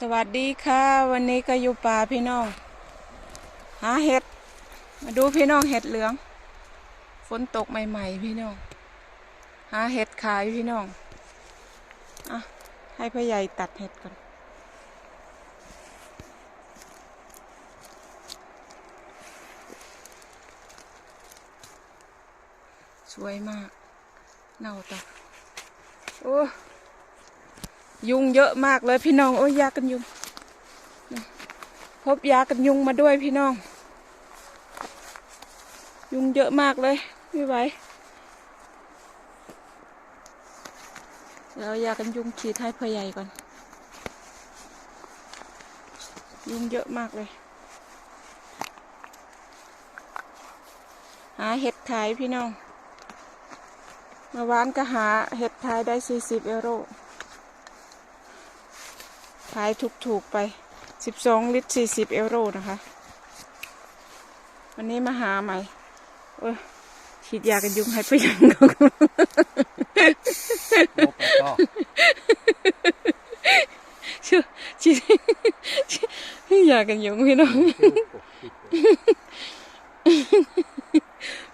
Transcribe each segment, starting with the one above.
สวัสดีค่ะ วันนี้ก็อยู่ป่าพี่น้องหาเห็ด มาดูพี่น้องเห็ดเหลือง ฝนตกใหม่ ๆ พี่น้องหาเห็ดขายพี่น้องอะให้พ่อใหญ่ตัดเห็ดก่อนสวยมาก เน่าตาโอ้ ยุงเยอะมากเลยพี่น้องโอ้ยยากันยุง พบยากันยุงมาด้วยพี่น้อง ยุงเยอะมากเลยไม่ไหวเดี๋ยวเอายากันยุงฉีดให้พ่อใหญ่ก่อน ยุงเยอะมากเลย หาเห็ดขายพี่น้องเมื่อวานก็หาเห็ดขายได้สี่สิบเอโร ขายถูกๆไป 12 ลิตร 40 เอโรนะคะ วันนี้มาหาใหม่เออฉีดยากันยุงให้ไปยังเขาโอ้ไปต่อชื่อฉีดฉีดยากันยุงพี่น้อง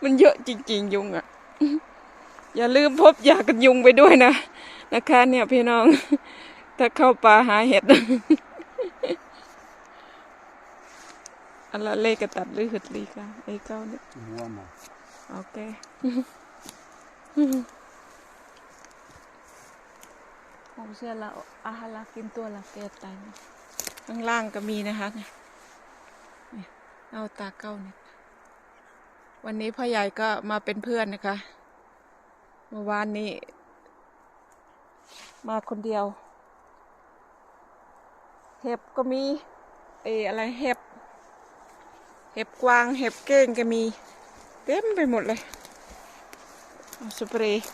มันเยอะจริง ๆ ยุงอะ อย่าลืมพบยากันยุงไปด้วยนะ นะคะเนี่ยพี่น้อง ถ้าเข้าป่าหาเห็ดอันละเลขกระตัดหรือหึดลีกันไอ้เก้าเนี่ยหัวหมอโอเคผมเชื่อละอาหารละกินตัวละเกตตายนะข้างล่างก็มีนะคะเนี่ยเนี่ยเอาตาเก้าเนี่ยวันนี้พ่อใหญ่ก็มาเป็นเพื่อนนะคะ เมื่อวานนี้ มาคนเดียว เห็บก็มีเอออะไรเห็บ เห็บกวางเห็บเก้งก็มี เต็มไปหมดเลยเอาสเปรย์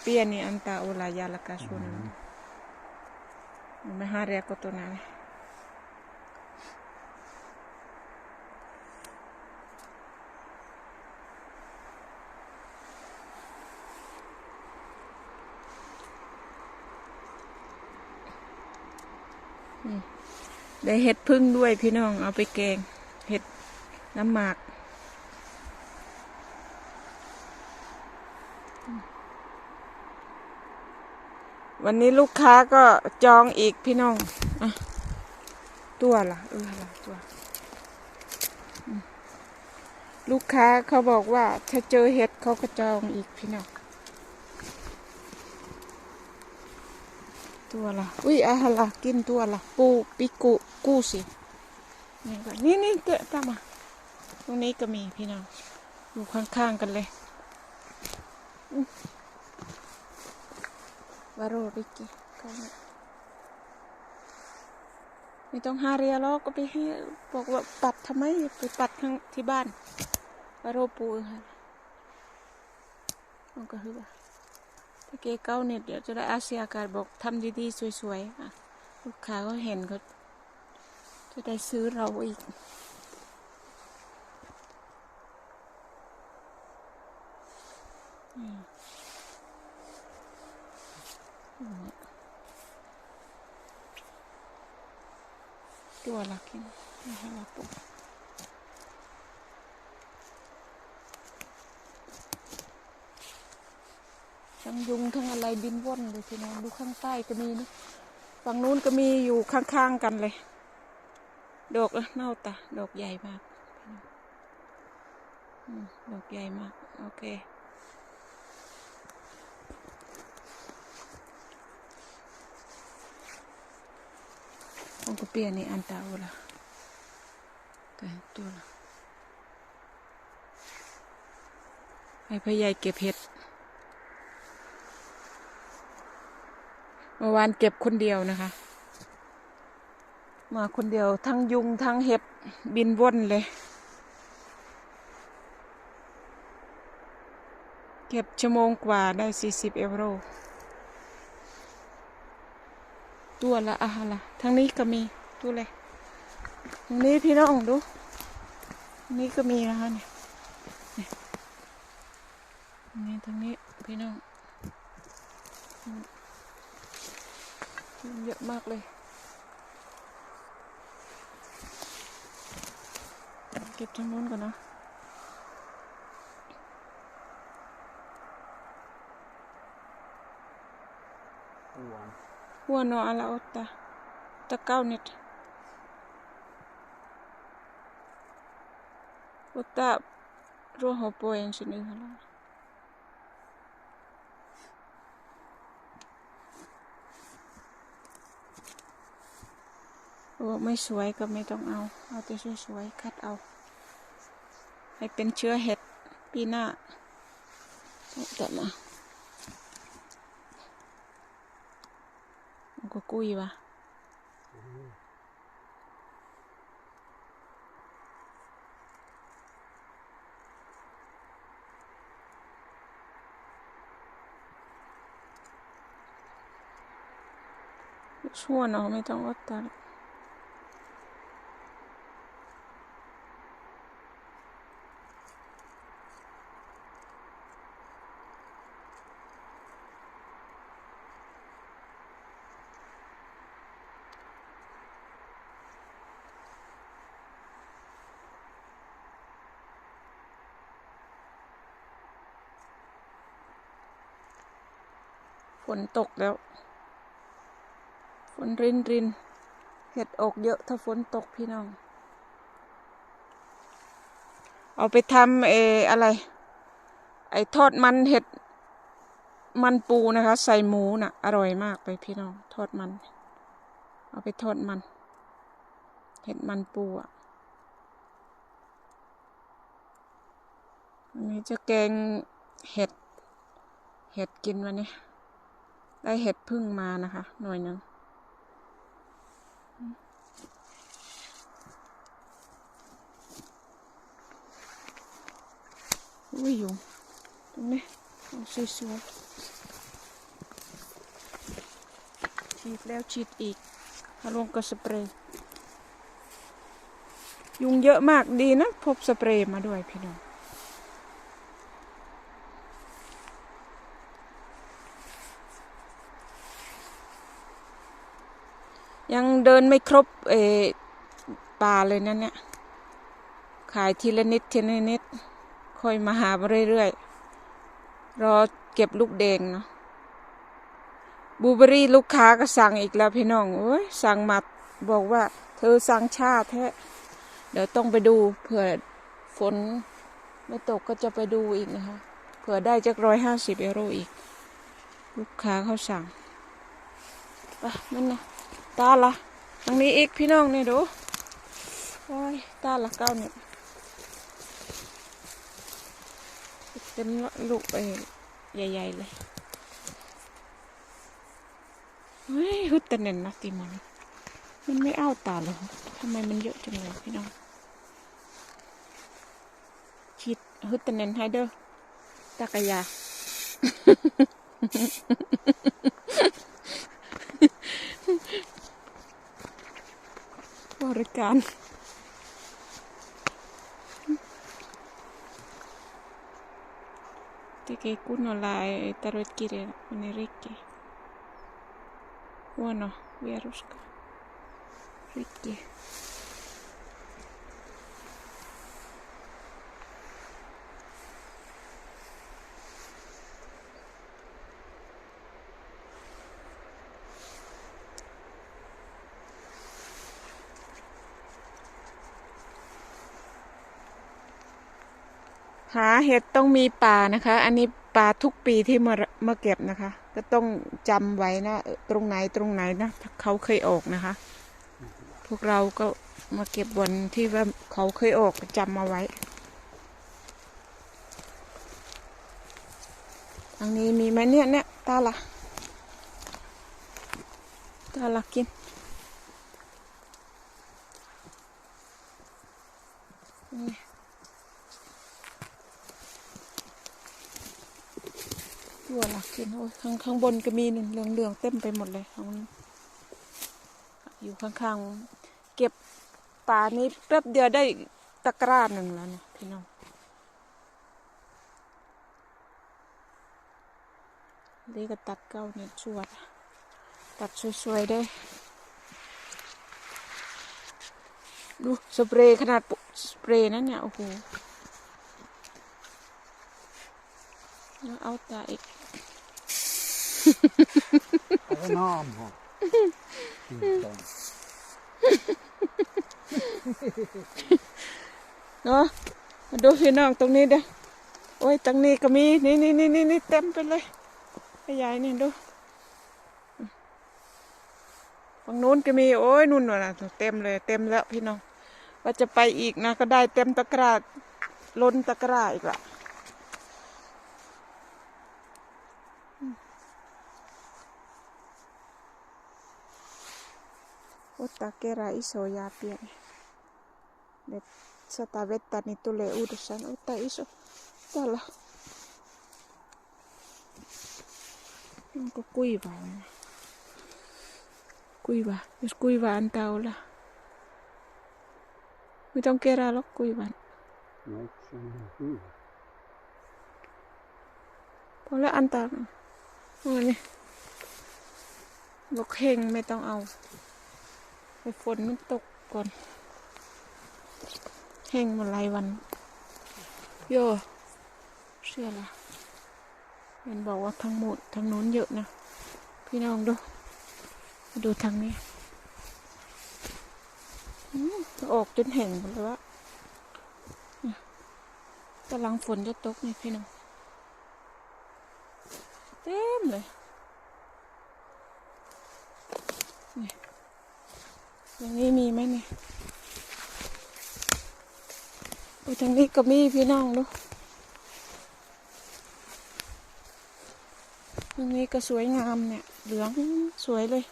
เปียนี่อันตาโอลายาลกาชุนมาหาเรียกตัวนั้น ได้เห็ดพึ่งด้วยพี่น้องเอาไปแกง เห็ดน้ำหมาก วันนี้ลูกค้าก็จองอีกพี่น้องอตัวละเออละตัว ลูกค้าเขาบอกว่าถ้าเจอเห็ดเขาก็จองอีกพี่น้อง ตัวละอุ้ยอะฮะละกินตัวละปูปิกุกูสินี่ก็นี่นี่เกะตามาตรงนี้ก็มีพี่น้องอยู่ข้างๆกันเลยวาโรบิกิก็ไม่ต้องหาเรียหรอกก็ไปให้บอกว่าปัดทำไมไปปัดข้างที่บ้านวาโรปูค่ะมันก็คือว่า เกเก้าเนี่ยเดี๋ยวจะได้อาเซียการบอกทำดีๆ สวยๆอะลูกค้าก็เห็นเขาจะได้ซื้อเราอีกตัวละกินให้เราปลู ทั้งยุงทั้งอะไรบินว่อนเลยทีน้องดูข้างใต้ก็มีนะฝั่งนู้นก็มีอยู่ข้างๆกันเลย ดอกอะเน่าตาดอกใหญ่มากดอกใหญ่มาก โอเคองกเปียนี่อันตาโอละแต่ตัวละให้พ่อใหญ่เก็บเห็ด เมื่อวานเก็บคนเดียวนะคะ มาคนเดียวทั้งยุงทั้งเห็บบินว่นเลย เก็บชั่วโมงกว่าได้สี่สิบเอโรตัวละอะละทางนี้ก็มีตัวเลยทางนี้พี่น้องดูทางนี้ก็มีนะคะเนี่ยนี่ทางนี้งนี้พี่น้อง ยุงเยอะมากเลยเก็บทางนู้นก่อนนะหัวโนอาลาอตตาตะเก้านิดอตตารัวหัวปอยเองชนิดอะไร ม่สวยก็ไม่ต้องเอา เอาแต่สวยๆคัดเอา ให้เป็นเชื้อเห็ดปีหน้าต้องตัดมาก็กุ้ยวะชั่วเนาะไม่ต้องอดตา ฝนตกแล้ว ฝนรินรินเห็ดอกเยอะถ้าฝนตกพี่น้อง เอาไปทำเอออะไร ไอทอดมันเห็ดมันปูนะคะ ใส่หมูน่ะ อร่อยมากเลยพี่น้อง ทอดมัน เอาไปทอดมัน เห็ดมันปูอะอันนี้จะแกงเห็ด เห็ดกินวันนี้ ได้เห็ดพึ่งมานะคะ หน่วยหนึ่งอุ้ยยุงตรงนี้เอาสวยฉีดแล้วฉีดอีกเอาลงกับสเปรย์ ยุงเยอะมากดีนะ พบสเปรย์มาด้วยพี่น้อง ยังเดินไม่ครบเออป่าเลยนั่นเนี่ย ขายทีละนิดทีละนิด ค่อยมาหาเรื่อยๆ รอเก็บลูกแดงเนาะบูเบอรี่ลูกค้าก็สั่งอีกแล้วพี่น้องโอ้ยสั่งมาบอกว่า เธอสั่งชาแท้เดี๋ยวต้องไปดูเผื่อฝนไม่ตกก็จะไปดูอีกนะคะ เผื่อได้จักร้อยห้าสิบเอโรอีก ลูกค้าเขาสั่งไปมันนะ ตาละตรงนี้อีกพี่น้องนี่ดูโอ้ยตาละเก้าเนี่ยเป็นลูกไปใหญ่ ๆ เลยเฮ้ยฮึดแต่เน่นนะตีมันมันไม่เอาตาเลยทำไมมันเยอะจังเลยพี่น้องคิดฮึดแต่เน่นให้เด้อตากะยา บริการแต่ che cuno la tarotchire con i ricchi buono vieruska ricchi หาเห็ดต้องมีป่านะคะ อันนี้ป่าทุกปีที่มามาเก็บนะคะ ก็ต้องจำไว้นะ ตรงไหนตรงไหนนะเขาเคยออกนะคะ พวกเราก็มาเก็บวันที่ว่าเขาเคยออกจำมาไว้ทางนี้มีไหมเนี่ยเนี่ยตาละตาละกินนี่ กินโอ้ยข้างข้างบนก็มีหนึ่งเหลืองเหลืองๆเต็มไปหมดเลยข้างบนอยู่ข้างๆ เก็บป่านี้แป๊บเดียวได้ตะกร้าหนึ่งแล้วเนี่ยพี่น้องนี่ก็ตัดเก้าเน็ตชวด ตัดสวยๆได้ ดูสเปรย์ขนาดปุเปรย์นั่นเนี่ย โอ้โหแล้วเอาตาอีก Enorm เนาะมาดูพี่น้องตรงนี้เด้อโอ้ยตรงนี้ก็มีนี่นี่นี่นี่นี่เต็มไปเลยขยายนี่ดูฝั่งนู้นก็มีโอ้ยนู่นน่ะเต็มเลยเต็มแล้วพี่น้องว่าจะไปอีกนะก็ได้เต็มตะกร้าล้นตะกร้าอีกละ โอ้ตาเกราอิโซยาเปียน Nyt sata vettä, niin tulee uudestaan uutta iso. Täällä. Onko kuivaa? vai? Kuiva. Jos kuiva antaa olla. Mitä on keräällä kuivan? No, se on hyvä. Ole antaa. No niin. ลูกเฮงไม่ต้องเอา ไปฝนมันตกก่อน แห้งมาหลายวัน โยเชื่อละเห็นบอกว่าทั้งหมดทางนู้นเยอะนะ พี่น้องดู ดูทางนี้อืมออกจนแห้งหมดเลยวะกำลังฝนจะตกนี่พี่น้อง เต็มเลย อย่างนี้มีไหมเนี่ยโอ้ทางนี้ก็มีพี่น้องดูทางนี้ก็สวยงามเนี่ย เหลืองสวยเลย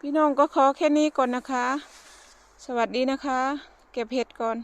พี่น้องก็ขอแค่นี้ก่อนนะคะ สวัสดีนะคะ เก็บเห็ดก่อน